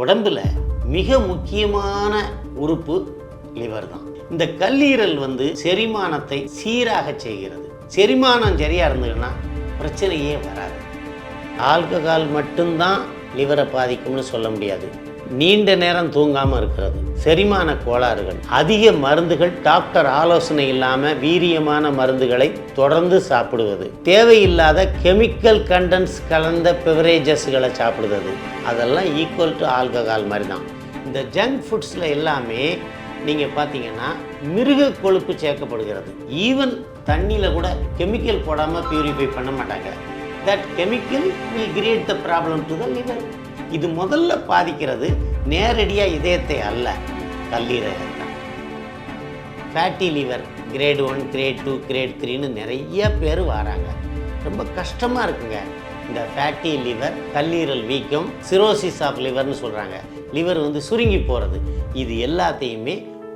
உடம்புல மிக முக்கியமான உறுப்பு லிவர் தான். இந்த கல்லீரல் வந்து செரிமானத்தை சீராக செய்கிறது. செரிமானம் சரியாக இருந்ததுன்னா பிரச்சனையே வராது. ஆல்கஹால் மட்டும்தான் லிவரை பாதிக்கும்னு சொல்ல முடியாது. நீண்ட நேரம் தூங்காமல் இருக்கிறது. செரிமான கோளாறுகள். அதிக மருந்துகள் டாக்டர் ஆலோசனை இல்லாமல் வீரியமான மருந்துகளை தொடர்ந்து சாப்பிடுவது. தேவையில்லாத கெமிக்கல் கண்டென்ட்ஸ் கலந்த பெவரேஜஸ்களை சாப்பிடுவது. அதெல்லாம் ஈக்குவல் டு ஆல்கஹால் மாதிரி தான் இந்த ஜங்க் ஃபுட்ஸில் எல்லாமே நீங்கள் பார்த்தீங்கன்னா மிருக கொழுப்பு சேர்க்கப்படுகிறது. ஈவன் தண்ணியில் கூட கெமிக்கல் போடாமல் பியூரிஃபை பண்ண மாட்டாங்க. That chemical will create the problem to the liver இது முதல்ல பாதிக்கிறது நேரடியாக இதயத்தை அல்ல கல்லீரலை தான். Fatty liver grade one grade two grade த்ரீன்னு நிறைய பேர் வராங்க. ரொம்ப கஷ்டமாக இருக்குங்க. இந்த ஃபேட்டி லிவர் கல்லீரல் வீக்கம் சிரோசிஸ் ஆஃப் லிவர்னு சொல்கிறாங்க லிவர் வந்து சுருங்கி போகிறது இது எல்லாத்தையுமே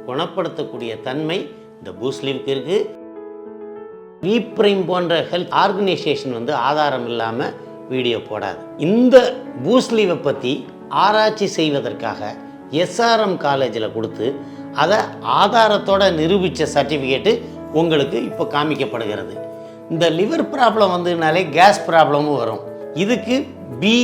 குணப்படுத்தக்கூடிய தன்மை இந்த பூஸ்லிவுக்கு இருக்குது ரீப்ரைம் போன்ற ஹெல்த் ஆர்கனைசேஷன் வந்து ஆதாரம் இல்லாமல் வீடியோ போடாது. இந்த பூஸ்லீவை பற்றி ஆராய்ச்சி செய்வதற்காக எஸ்ஆர்எம் காலேஜில் கொடுத்து அதை ஆதாரத்தோட நிரூபித்த சர்டிஃபிகேட்டு உங்களுக்கு இப்போ காமிக்கப்படுகிறது. இந்த லிவர் ப்ராப்ளம் வந்ததுனாலே கேஸ் ப்ராப்ளமும் வரும். இதுக்கு பி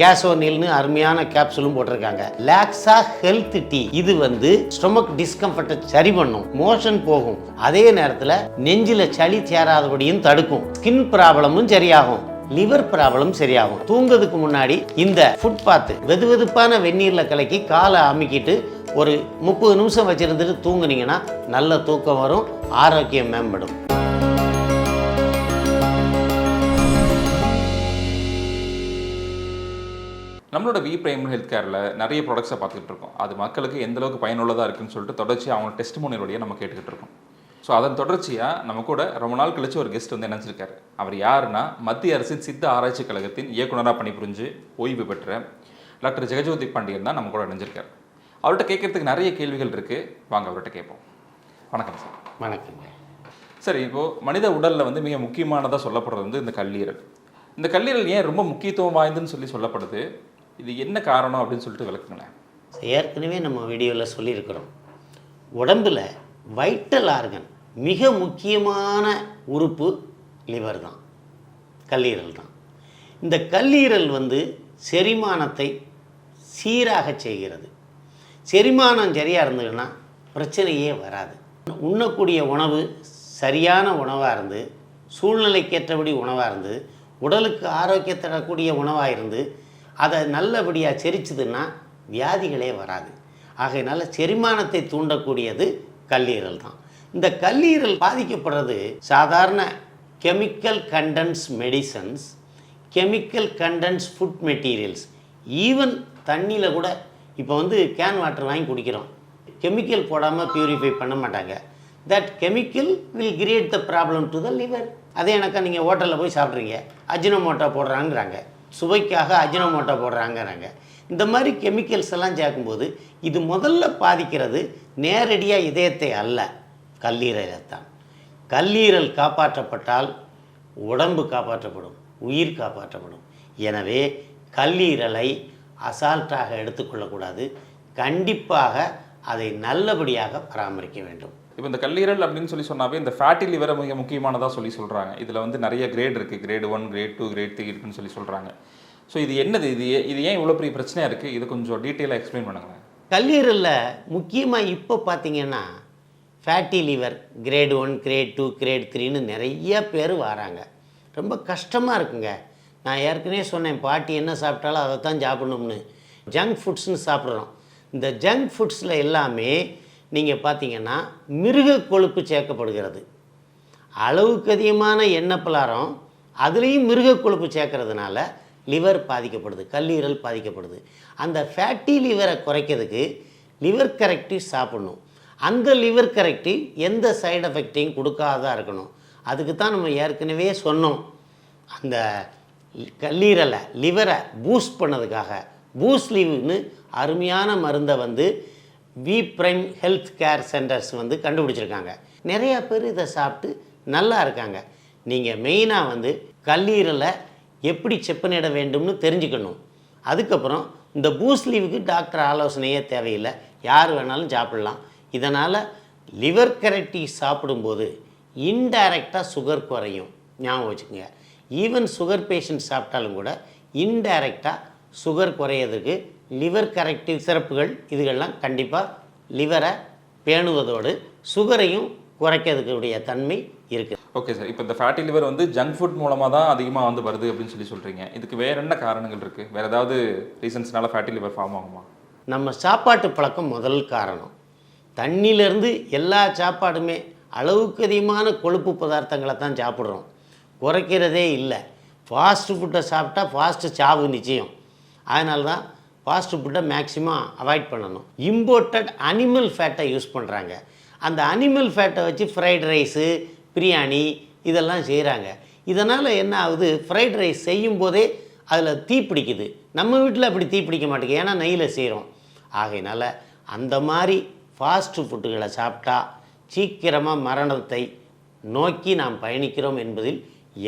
கேசோனில்னு அருமையான கேப்சூலும் போட்டிருக்காங்க. லாக்ஸா ஹெல்த் டீ இது வந்து ஸ்டொமக் டிஸ்கம்ஃபர்ட்டை சரி பண்ணும். மோஷன் போகும். அதே நேரத்தில் நெஞ்சில் சளி சேராதபடியும் தடுக்கும். ஸ்கின் ப்ராப்ளமும் சரியாகும். லிவர் ப்ராப்ளம் சரியாகும். தூங்குறதுக்கு முன்னாடி இந்த ஃபுட் பாத்து வெது வெதுப்பான வெந்நீரில் கலக்கி காலை அமுக்கிட்டு ஒரு முப்பது நிமிஷம் வச்சிருந்துட்டு தூங்குனீங்கன்னா நல்ல தூக்கம் வரும் ஆரோக்கியம் மேம்படும். நம்மளோட வி பிரைம் ஹெல்த் கேரில் நிறைய ப்ராடக்ட்ஸை பார்த்துக்கிட்டு இருக்கோம். அது மக்களுக்கு எந்த அளவுக்கு பயனுள்ளதாக இருக்குன்னு சொல்லிட்டு தொடர்ச்சி அவங்க டெஸ்ட் வழியாக நம்ம கேட்டுக்கிட்டு இருக்கோம். ஸோ அதன் தொடர்ச்சியாக நம்ம கூட ரொம்ப நாள் கழிச்சு ஒரு கெஸ்ட் வந்து நினச்சிருக்காரு அவர் யாருன்னா மத்திய அரசின் சித்த ஆராய்ச்சி கழகத்தின் இயக்குனராக பணிபுரிஞ்சு ஓய்வு பெற்ற டாக்டர் ஜெகஜோதி பாண்டியன் தான் நம்ம கூட இணைஞ்சிருக்காரு. அவர்கிட்ட கேட்கறதுக்கு நிறைய கேள்விகள் இருக்குது வாங்க அவர்கிட்ட கேட்போம். வணக்கம் சார். வணக்கங்க சரி இப்போது மனித உடலில் வந்து மிக முக்கியமானதாக சொல்லப்படுறது வந்து இந்த கல்லீரல். இந்த கல்லீரல் ஏன் ரொம்ப முக்கியத்துவம் வாய்ந்துன்னு சொல்லி சொல்லப்படுது? இது என்ன காரணம் அப்படின்னு சொல்லிட்டு விளக்குங்களேன். ஏற்கனவே நம்ம வீடியோவில் சொல்லியிருக்கிறோம். உடம்பில் வைட்டல் ஆர்கன் மிக முக்கியமான உறுப்பு லிவர் தான் கல்லீரல் தான். இந்த கல்லீரல் வந்து செரிமானத்தை சீராக செய்கிறது. செரிமானம் சரியாக இருந்ததுன்னா பிரச்சனையே வராது. உண்ணக்கூடிய உணவு சரியான உணவாக இருந்து சூழ்நிலைக்கேற்றபடி உணவாக இருந்து உடலுக்கு ஆரோக்கியம் தரக்கூடிய உணவாக இருந்து அதை நல்லபடியாக செரிச்சதுன்னா வியாதிகளே வராது. ஆகையினால செரிமானத்தை தூண்டக்கூடியது கல்லீரல் தான். இந்த கல்லீரல் பாதிக்கப்படுறது சாதாரண chemical contents medicines chemical contents food materials even தண்ணியில் கூட இப்போ வந்து கேன் வாட்டர் வாங்கி குடிக்கிறோம். கெமிக்கல் போடாமல் பியூரிஃபை பண்ண மாட்டாங்க. That chemical will create the problem to the liver அதே எனக்கா நீங்கள் ஹோட்டலில் போய் சாப்பிட்றீங்க. அஜினோமோட்டோ போடுறாங்கிறாங்க. சுவைக்காக அஜினோமோட்டோ போடுறாங்கிறாங்க. இந்த மாதிரி கெமிக்கல்ஸ் எல்லாம் சேர்க்கும்போது இது முதல்ல பாதிக்கிறது நேரடியாக இதயத்தை அல்ல கல்லீரலைத்தான். கல்லீரல் காப்பாற்றப்பட்டால் உடம்பு காப்பாற்றப்படும் உயிர் காப்பாற்றப்படும். எனவே கல்லீரலை அசால்ட்டாக எடுத்துக்கொள்ளக்கூடாது. கண்டிப்பாக அதை நல்லபடியாக பராமரிக்க வேண்டும். இப்போ இந்த கல்லீரல் அப்படின்னு சொல்லி சொன்னாவே இந்த ஃபேட்டி லிவரை மிக முக்கியமானதாக சொல்லி சொல்கிறாங்க இதில் வந்து நிறைய கிரேட் இருக்குது grade one grade two grade three இருக்குன்னு சொல்லி சொல்கிறாங்க ஸோ இது என்னது? இது இது ஏன் இவ்வளோ பெரிய பிரச்சனையாக இருக்குது இது கொஞ்சம் டீட்டெயிலாக எக்ஸ்பிளைன் பண்ணுங்களேன். கல்லீரலில் முக்கியமாக இப்போ பார்த்தீங்கன்னா fatty liver grade one grade two grade த்ரீன்னு நிறைய பேர் வராங்க. ரொம்ப கஷ்டமாக இருக்குங்க. நான் ஏற்கனவே சொன்னேன் பாட்டி என்ன சாப்பிட்டாலும் அதை தான் சாப்பிடணும்னு ஜங்க் ஃபுட்ஸ்னு சாப்பிட்றோம். இந்த ஜங்க் ஃபுட்ஸில் எல்லாமே நீங்கள் பார்த்தீங்கன்னா மிருக கொழுப்பு சேர்க்கப்படுகிறது. அளவுக்கு அதிகமான எண்ணெய் பலாரம் அதுலேயும் மிருக கொழுப்பு சேர்க்கறதுனால லிவர் பாதிக்கப்படுது கல்லீரல் பாதிக்கப்படுது. அந்த ஃபேட்டி லிவரை குறைக்கிறதுக்கு லிவர் கரெக்டிவ் சாப்பிடணும். அந்த லிவர் கரெக்டிவ் எந்த சைடு எஃபெக்டையும் கொடுக்காதா இருக்கணும். அதுக்கு தான் நம்ம ஏற்கனவே சொன்னோம். அந்த கல்லீரலை லிவரை பூஸ்ட் பண்ணதுக்காக பூஸ்ட் லிவ்னு அருமையான மருந்தை வந்து V prime health care centres வந்து கண்டுபிடிச்சிருக்காங்க. நிறையா பேர் இதை சாப்பிட்டு நல்லா இருக்காங்க. நீங்கள் மெயினாக வந்து கல்லீரலை எப்படி செப்பனிட வேண்டும்னு தெரிஞ்சுக்கணும். அதுக்கப்புறம் இந்த பூஸ்ட் லீவுக்கு டாக்டர் ஆலோசனையே தேவையில்லை. யார் வேணாலும் சாப்பிடலாம். இதனால் லிவர் கரெக்டி சாப்பிடும்போது இன்டைரக்டாக சுகர் குறையும். ஞாபகம் வச்சுக்கோங்க. ஈவன் சுகர் பேஷண்ட் சாப்பிட்டாலும் கூட இன்டைரக்டாக சுகர் குறையிறதுக்கு லிவர் கரெக்டிவ் சிறப்புகள் இதுகள்லாம் கண்டிப்பாக லிவரை பேணுவதோடு சுகரையும் குறைக்கிறதுக்குடைய தன்மை இருக்குது ஓகே சார் இப்போ இந்த ஃபேட்டி லிவர் வந்து ஜங்க் ஃபுட் மூலமாக தான் அதிகமாக வந்து வருது அப்படின்னு சொல்லி சொல்கிறீங்க இதுக்கு வேற என்ன காரணங்கள் இருக்குது வேற ஏதாவது ரீசன்ஸ்னால ஃபேட்டி லிவர் ஃபார்ம் ஆகுமா? நம்ம சாப்பாட்டு பழக்கம் முதல் காரணம். தண்ணியிலேருந்து எல்லா சாப்பாடுமே அளவுக்கு அதிகமான கொழுப்பு பதார்த்தங்களை தான் சாப்பிட்றோம். குறைக்கிறதே இல்லை. ஃபாஸ்ட்டு ஃபுட்டை சாப்பிட்டா ஃபாஸ்ட்டு சாவு நிச்சயம். அதனால தான் ஃபாஸ்ட் ஃபுட்டை மேக்ஸிமம் அவாய்ட் பண்ணணும். இம்போர்ட்டட் அனிமல் ஃபேட்டை யூஸ் பண்ணுறாங்க அந்த அனிமல் ஃபேட்டை வச்சு ஃப்ரைட் ரைஸு பிரியாணி இதெல்லாம் செய்கிறாங்க இதனால் என்ன ஆகுது? ஃப்ரைட் ரைஸ் செய்யும் போதே அதில் தீ பிடிக்குது. நம்ம வீட்டில் அப்படி தீ பிடிக்க மாட்டேங்குது. ஏன்னா நெய்யில் செய்கிறோம் ஆகையினால் அந்த மாதிரி ஃபாஸ்ட்டு ஃபுட்டுகளை சாப்பிட்டா சீக்கிரமாக மரணத்தை நோக்கி நாம் பயணிக்கிறோம் என்பதில்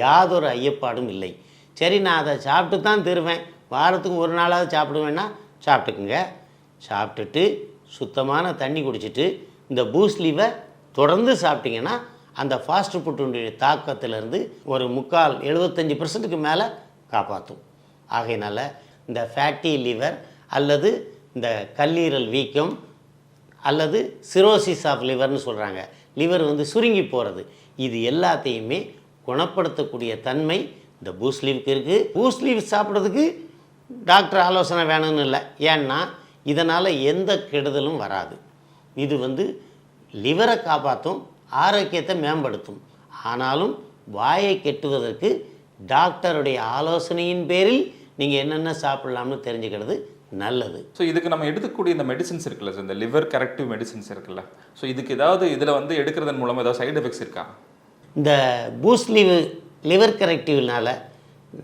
யாதொரு ஐயப்பாடும் இல்லை. சரி நான் அதை சாப்பிட்டு தான் தருவேன். வாரத்துக்கு ஒரு நாளாவது சாப்பிடுவேன்னா சாப்பிட்டுக்குங்க. சாப்பிட்டுட்டு சுத்தமான தண்ணி குடிச்சிட்டு இந்த பூஸ்லீவை தொடர்ந்து சாப்பிட்டிங்கன்னா அந்த ஃபாஸ்ட் ஃபுட்டுடைய தாக்கத்திலிருந்து ஒரு முக்கால் எழுபத்தஞ்சி பர்சன்ட்டுக்கு மேலே காப்பாற்றும் ஆகையினால் இந்த ஃபேட்டி லிவர் அல்லது இந்த கல்லீரல் வீக்கம் அல்லது சிரோசிஸ் ஆஃப் லிவர்னு சொல்கிறாங்க லிவர் வந்து சுருங்கி போகிறது இது எல்லாத்தையுமே குணப்படுத்தக்கூடிய தன்மை இந்த பூஸ்லீவுக்கு இருக்குது பூஸ்லீவ் சாப்பிட்றதுக்கு டாக்டர் ஆலோசனை வேணும்னு இல்லை. ஏன்னா இதனால் எந்த கெடுதலும் வராது. இது வந்து லிவரை காப்பாற்றும் ஆரோக்கியத்தை மேம்படுத்தும். ஆனாலும் வாயை கெட்டுவதற்கு டாக்டருடைய ஆலோசனையின் பேரில் நீங்கள் என்னென்ன சாப்பிடலாம்னு தெரிஞ்சுக்கிறது நல்லது. ஸோ இதுக்கு நம்ம எடுக்கக்கூடிய இந்த மெடிசின்ஸ் இருக்குல்ல சார் இந்த லிவர் கரெக்டிவ் மெடிசின்ஸ் இருக்குல்ல. ஸோ இதுக்கு ஏதாவது இதில் வந்து எடுக்கிறதன் மூலமாக ஏதாவது சைடு எஃபெக்ட்ஸ் இருக்கா? இந்த பூஸ்ட் லீவு லிவர் கரெக்டிவ்னால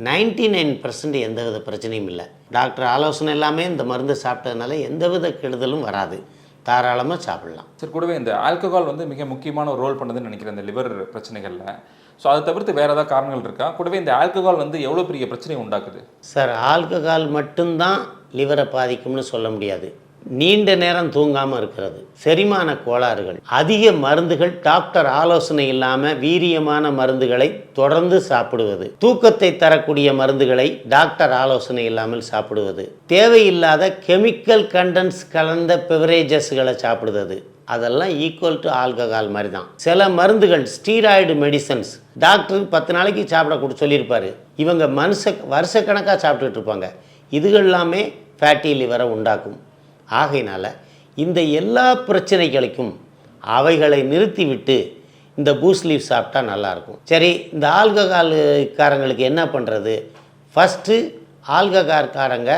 நைன்டி நைன் பர்சன்ட் எந்தவித பிரச்சனையும் இல்லை. டாக்டர் ஆலோசனை எல்லாமே இந்த மருந்து சாப்பிட்டதுனால எந்தவித கெடுதலும் வராது. தாராளமாக சாப்பிடலாம். சார் கூடவே இந்த ஆல்கஹால் வந்து மிக முக்கியமான ஒரு ரோல் பண்ணுதுன்னு நினைக்கிறேன் இந்த லிவர் பிரச்சனைகளில். ஸோ அதை தவிர்த்து வேறு ஏதாவது காரணங்கள் இருக்கா? கூடவே இந்த ஆல்கஹால் வந்து எவ்வளோ பெரிய பிரச்சனையை உண்டாக்குது? சார் ஆல்கஹால் மட்டும்தான் லிவரை பாதிக்கும்னு சொல்ல முடியாது. நீண்ட நேரம் தூங்காமல் இருக்கிறது. செரிமான கோளாறுகள். அதிக மருந்துகள் டாக்டர் ஆலோசனை இல்லாமல் வீரியமான மருந்துகளை தொடர்ந்து சாப்பிடுவது. தூக்கத்தை தரக்கூடிய மருந்துகளை டாக்டர் ஆலோசனை இல்லாமல் சாப்பிடுவது. தேவையில்லாத கெமிக்கல் கண்டன்ஸ் கலந்த பெவரேஜஸ்களை சாப்பிடுவது. அதெல்லாம் ஈக்குவல் டு ஆல்கஹால் மாதிரி தான் சில மருந்துகள் ஸ்டீராய்டு மெடிசன்ஸ் டாக்டர் பத்து நாளைக்கு சாப்பிட கூட சொல்லியிருப்பாரு. இவங்க மனுஷ வருஷக்கணக்காக சாப்பிட்டுட்டு இருப்பாங்க. இதுகள் எல்லாமே ஃபேட்டி லிவரை உண்டாக்கும். ஆகையினால் இந்த எல்லா பிரச்சனைகளுக்கும் அவைகளை நிறுத்திவிட்டு இந்த பூஸ் லீவ் சாப்பிட்டா நல்லாயிருக்கும். சரி இந்த ஆல்கஹால்காரங்களுக்கு என்ன பண்ணுறது ஃபஸ்ட்டு ஆல்கஹால்காரங்க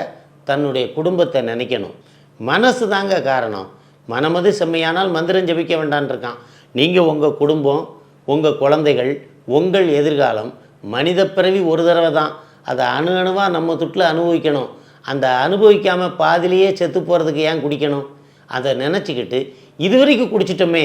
தன்னுடைய குடும்பத்தை நினைக்கணும். மனசு தாங்க காரணம். மனமது செம்மையானால் மந்திரம் ஜபிக்க வேண்டான் இருக்கான். நீங்கள் உங்கள் குடும்பம் உங்கள் குழந்தைகள் உங்கள் எதிர்காலம் மனித பிறவி ஒரு தடவை தான் அதை அணு அணுவாக நம்ம துட்டில் அனுபவிக்கணும். அந்த அனுபவிக்காமல் பாதிலேயே செத்து போகிறதுக்கு ஏன் குடிக்கணும்? அதை நினச்சிக்கிட்டு இதுவரைக்கும் குடிச்சிட்டோமே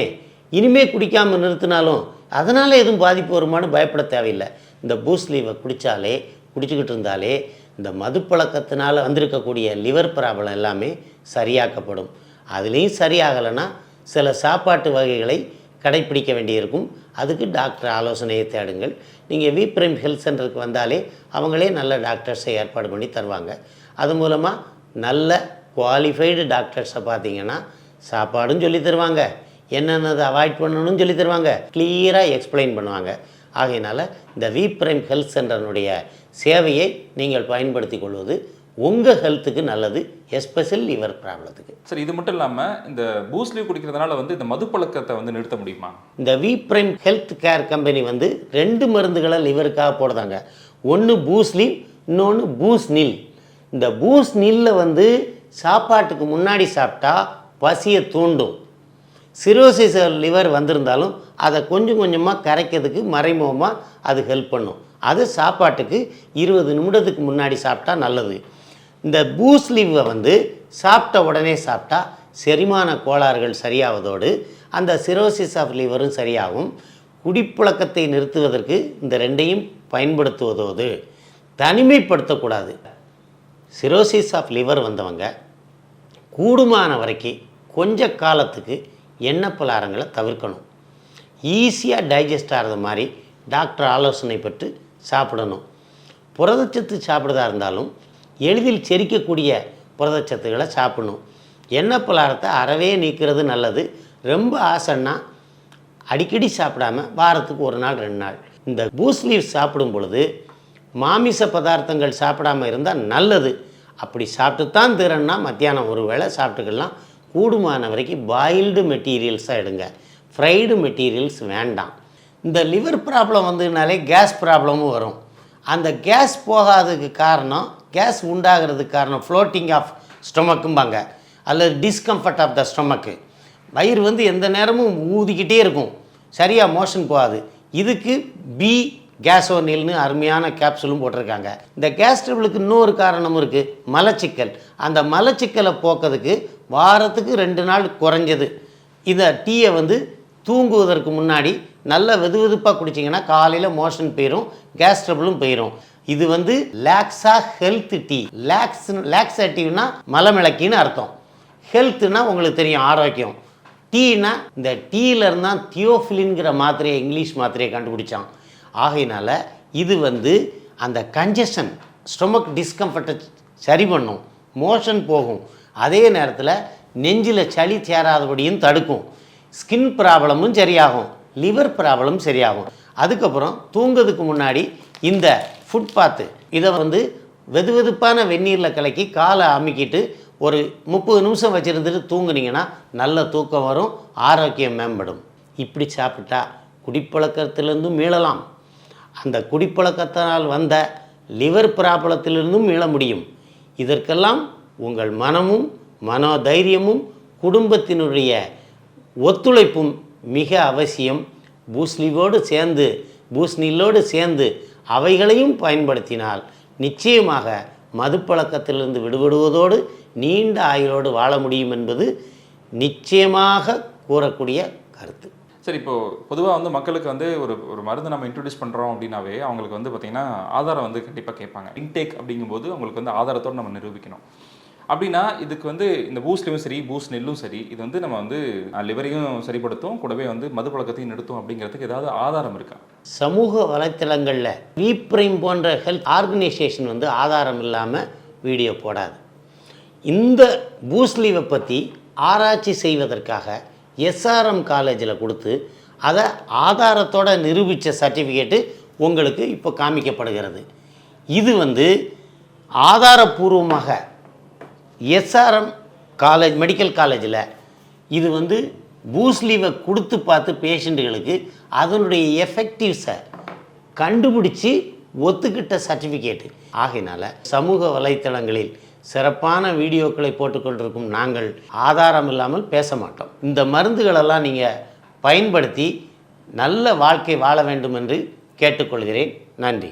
இனிமே குடிக்காமல் நிறுத்தினாலும் அதனால் எதுவும் பாதிப்பு வருமானு பயப்பட தேவையில்லை. இந்த பூஸ்லீவை குடித்தாலே குடிச்சிக்கிட்டு இருந்தாலே இந்த மதுப்பழக்கத்தினால் வந்திருக்கக்கூடிய லிவர் ப்ராப்ளம் எல்லாமே சரியாக்கப்படும். அதுலேயும் சரியாகலைன்னா சில சாப்பாட்டு வகைகளை கடைப்பிடிக்க வேண்டியிருக்கும். அதுக்கு டாக்டர் ஆலோசனையை தேடுங்கள். நீங்கள் வி பிரைம் ஹெல்த் சென்டருக்கு வந்தாலே அவங்களே நல்ல டாக்டர்ஸை ஏற்பாடு பண்ணி தருவாங்க. அது மூலமாக நல்ல குவாலிஃபைடு டாக்டர்ஸை பார்த்தீங்கன்னா சாப்பாடும் சொல்லி தருவாங்க. என்னென்னதை அவாய்ட் பண்ணணும்னு சொல்லி தருவாங்க. கிளியராக எக்ஸ்பிளைன் பண்ணுவாங்க. ஆகையினால இந்த வி பிரைம் ஹெல்த் சென்டரினுடைய சேவையை நீங்கள் பயன்படுத்தி கொள்வது உங்கள் ஹெல்த்துக்கு நல்லது எஸ்பெஷல் லிவர் ப்ராப்ளத்துக்கு சார் இது மட்டும் இல்லாமல் இந்த பூஸ்லீவ் குடிக்கிறதுனால வந்து இந்த மது பழக்கத்தை வந்து நிறுத்த முடியுமா? இந்த V prime health care company வந்து ரெண்டு மருந்துகளை லிவருக்காக போடுறாங்க ஒன்று பூஸ்லீவ் இன்னொன்று பூஸ் நில் இந்த பூஸ் நெல்லை வந்து சாப்பாட்டுக்கு முன்னாடி சாப்பிட்டா பசியை தூண்டும். சிரோசிஸ் லிவர் வந்திருந்தாலும் அதை கொஞ்சம் கொஞ்சமாக கரைக்கிறதுக்கு மறைமுகமாக அது ஹெல்ப் பண்ணும். அது சாப்பாட்டுக்கு இருபது நிமிடத்துக்கு முன்னாடி சாப்பிட்டா நல்லது. இந்த பூஸ் லீவை வந்து சாப்பிட்ட உடனே சாப்பிட்டா செரிமான கோளாறுகள் சரியாவதோடு அந்த சிரோசிஸ் ஆஃப் லிவரும் சரியாகும். குடிப்பழக்கத்தை நிறுத்துவதற்கு இந்த ரெண்டையும் பயன்படுத்துவதோடு தனிமைப்படுத்தக்கூடாது. சிரோசிஸ் ஆஃப் லிவர் வந்தவங்க கூடுமான வரைக்கும் கொஞ்ச காலத்துக்கு எண்ணெய் பலாரங்களை தவிர்க்கணும். ஈஸியாக டைஜஸ்ட் ஆகிறது மாதிரி டாக்டர் ஆலோசனை பெற்று சாப்பிடணும். புரதச்சத்து சாப்பிட்றதா இருந்தாலும் எளிதில் செரிக்கக்கூடிய புரதச்சத்துக்களை சாப்பிடணும். எண்ணெய் பலாரத்தை அறவே நீக்கிறது நல்லது. ரொம்ப ஆசைன்னா அடிக்கடி சாப்பிடாம வாரத்துக்கு ஒரு நாள் ரெண்டு நாள். இந்த பூஸ்லீவ் சாப்பிடும் பொழுது மாமிச பதார்த்தங்கள் சாப்பிடாம இருந்தால் நல்லது. அப்படி சாப்பிட்டு தான் தீரன்னா மத்தியானம் ஒரு வேளை சாப்பிட்டுக்கலாம். கூடுமான வரைக்கும் பாயில்டு மெட்டீரியல்ஸாக எடுங்க. ஃப்ரைடு மெட்டீரியல்ஸ் வேண்டாம். இந்த லிவர் ப்ராப்ளம் வந்ததுனாலே கேஸ் ப்ராப்ளமும் வரும். அந்த கேஸ் போகாததுக்கு காரணம் கேஸ் உண்டாகிறதுக்கு காரணம் ஃப்ளோட்டிங் ஆஃப் ஸ்டொமக்கும்பாங்க அல்லது டிஸ்கம்ஃபர்ட் ஆஃப் த ஸ்டொமக்கு வயிறு வந்து எந்த நேரமும் ஊதிக்கிட்டே இருக்கும். சரியாக மோஷன் போகாது. இதுக்கு பி கேசோனில்னு அருமையான கேப்சூலும் போட்டிருக்காங்க. இந்த கேஸ் ட்ரபிளுக்கு இன்னொரு காரணமும் இருக்குது மலச்சிக்கல். அந்த மலச்சிக்கலை போக்கிறதுக்கு வாரத்துக்கு ரெண்டு நாள் குறைஞ்சது. இந்த டீயை வந்து தூங்குவதற்கு முன்னாடி நல்ல வெது வெதுப்பாக குடிச்சிங்கன்னா காலையில் மோஷன் போயிடும் கேஸ் ட்ரபிளும் போயிடும் இது வந்து லேக்ஸா ஹெல்த் டீ. லேக்ஸ் லேக்ஸாட்டிவ்னா மலமிளக்கின்னு அர்த்தம். ஹெல்த்துனா உங்களுக்கு தெரியும் ஆரோக்கியம். டீனா இந்த டீல இருந்தால் தியோஃபிலின்கிற மாத்திரையை இங்கிலீஷ் மாத்திரையை கண்டுபிடிச்சான். ஆகையினால் இது வந்து அந்த கன்ஜஷன் ஸ்டொமக் டிஸ்கம்ஃபர்ட்டை சரி பண்ணும். மோஷன் போகும். அதே நேரத்தில் நெஞ்சில் சளி சேராதபடியும் தடுக்கும். ஸ்கின் ப்ராப்ளமும் சரியாகும். லிவர் ப்ராப்ளம் சரியாகும். அதுக்கப்புறம் தூங்குறதுக்கு முன்னாடி இந்த ஃபுட்பாத்து இதை வந்து வெது வெதுப்பான வெந்நீரில் கலக்கி காலை அமுக்கிட்டு ஒரு முப்பது நிமிஷம் வச்சுருந்துட்டு தூங்குனீங்கன்னா நல்ல தூக்கம் வரும் ஆரோக்கியம் மேம்படும். இப்படி சாப்பிட்டா குடிப்பழக்கத்துலேருந்தும் மீளலாம். அந்த குடிப்பழக்கத்தினால் வந்த லிவர் பிராபலத்திலிருந்தும் மீள முடியும். இதற்கெல்லாம் உங்கள் மனமும் மனோதைரியமும் குடும்பத்தினுடைய ஒத்துழைப்பும் மிக அவசியம். பூஸ்லிவோடு சேர்ந்து பூஸ்னிலோடு சேர்ந்து அவைகளையும் பயன்படுத்தினால் நிச்சயமாக மதுப்பழக்கத்திலிருந்து விடுபடுவதோடு நீண்ட ஆயுளோடு வாழ முடியும் என்பது நிச்சயமாக கூறக்கூடிய கருத்து. சரி இப்போ பொதுவாக வந்து மக்களுக்கு வந்து ஒரு ஒரு மருந்து நம்ம இன்ட்ரடியூஸ் பண்ணுறோம் அப்படின்னாவே அவங்களுக்கு வந்து பார்த்திங்கன்னா ஆதாரம் வந்து கண்டிப்பாக கேட்பாங்க. இன்டேக் அப்படிங்கும்போது அவங்களுக்கு வந்து ஆதாரத்தோடு நம்ம நிரூபிக்கணும். அப்படின்னா இதுக்கு வந்து இந்த பூஸ்ட்லையும் சரி பூஸ்ட் நெல்லும் சரி இது வந்து நம்ம வந்து லிவரையும் சரிப்படுத்தும் கூடவே வந்து மது பழக்கத்தையும் நிறுத்தும் அப்படிங்கிறதுக்கு ஏதாவது ஆதாரம் இருக்கா? சமூக வலைத்தளங்களில் வீப்ரைம் போன்ற ஹெல்த் ஆர்கனைசேஷன் வந்து ஆதாரம் இல்லாமல் வீடியோ போடாது. இந்த பூஸ்லீவை பற்றி ஆராய்ச்சி செய்வதற்காக எஸ்ஆர்எம் காலேஜில் கொடுத்து அதை ஆதாரத்தோட நிரூபித்த சர்டிஃபிகேட்டு உங்களுக்கு இப்போ காமிக்கப்படுகிறது. இது வந்து ஆதாரபூர்வமாக எஸ்ஆர்எம் காலேஜ் மெடிக்கல் காலேஜில் இது வந்து பூஸ்லீவை கொடுத்து பார்த்து பேஷண்ட்டுகளுக்கு அதனுடைய எஃபெக்டிவ்ஸை கண்டுபிடிச்சி ஒத்துக்கிட்ட சர்டிஃபிகேட்டு ஆகையினால் சமூக வலைத்தளங்களில் சிறப்பான வீடியோக்களை போட்டுக்கொண்டிருக்கும் நாங்கள் ஆதாரம் இல்லாமல் பேச மாட்டோம். இந்த மருந்துகளெல்லாம் நீங்கள் பயன்படுத்தி நல்ல வாழ்க்கை வாழ வேண்டும் என்று கேட்டுக்கொள்கிறேன். நன்றி.